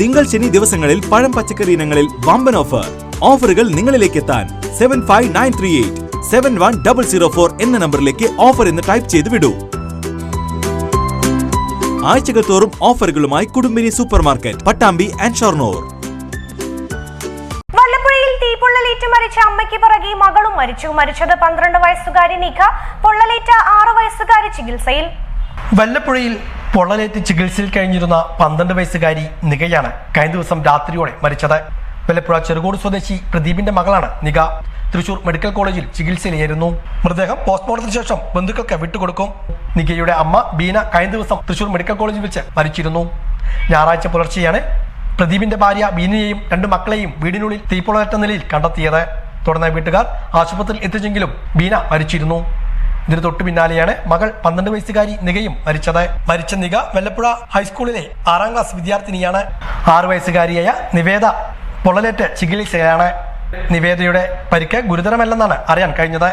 തിങ്കൾ ശനി ദിവസങ്ങളിൽ പഴം പച്ചക്കറി ഇനങ്ങളിൽ വമ്പൻ ഓഫർ ഓഫറുകൾ നിങ്ങളിലേക്ക് എത്താൻ seven five nine three eight seven one double zero four എന്ന നമ്പറിലേക്ക് ഓഫർ എന്ന് ടൈപ്പ് ചെയ്ത് വിടൂ. ആഴ്ചകൾ തോറും ഓഫറുകളുമായി Kudumbini super market Pattambi and Shoranur. വല്ലപ്പുഴയിൽ തീപ്പൊള്ളലേറ്റ് മരിച്ച അമ്മയ്ക്ക് പിറകെ മകളും മരിച്ചു. മരിച്ചത് പന്ത്രണ്ട് വയസ്സുകാരി നിഖ. പൊള്ളലേറ്റ ആറ് വയസ്സുകാരി ചികിത്സയിൽ. വല്ലപ്പുഴയിൽ പൊള്ളലേറ്റ് ചികിത്സയിൽ കഴിഞ്ഞിരുന്ന പന്ത്രണ്ട് വയസ്സുകാരി നികയാണ് കഴിഞ്ഞ ദിവസം രാത്രിയോടെ മരിച്ചത്. വല്ലപ്പുഴ ചെറുകോട് സ്വദേശി പ്രദീപിന്റെ മകളാണ് നിക. തൃശൂർ മെഡിക്കൽ കോളേജിൽ ചികിത്സയിലായിരുന്നു. മൃതദേഹം പോസ്റ്റ്മോർട്ടത്തിന് ശേഷം ബന്ധുക്കൾക്ക് വിട്ടുകൊടുക്കും. നികയുടെ അമ്മ ബീന കഴിഞ്ഞ ദിവസം തൃശൂർ മെഡിക്കൽ കോളേജിൽ വെച്ച് മരിച്ചിരുന്നു. ഞായറാഴ്ച പുലർച്ചെയാണ് പ്രദീപിന്റെ ഭാര്യ ബീനയെയും രണ്ട് മക്കളെയും വീടിനുള്ളിൽ തീപ്പൊള്ളേറ്റ നിലയിൽ കണ്ടെത്തിയത്. തുടർന്ന് വീട്ടുകാർ ആശുപത്രിയിൽ എത്തിച്ചെങ്കിലും ബീന മരിച്ചിരുന്നു. ഇതിന് തൊട്ടു പിന്നാലെയാണ് മകൾ പന്ത്രണ്ട് വയസ്സുകാരി നികയും മരിച്ചത്. മരിച്ച നിക വെല്ലപ്പുഴ ഹൈസ്കൂളിലെ ആറാം ക്ലാസ് വിദ്യാർത്ഥിനിയാണ്. ആറു വയസ്സുകാരിയായ നിവേദ പൊള്ളലേറ്റ് ചികിത്സയാണ് നിവേദയുടെ പരിക്ക് ഗുരുതരമല്ലെന്നാണ് അറിയാൻ കഴിഞ്ഞത്.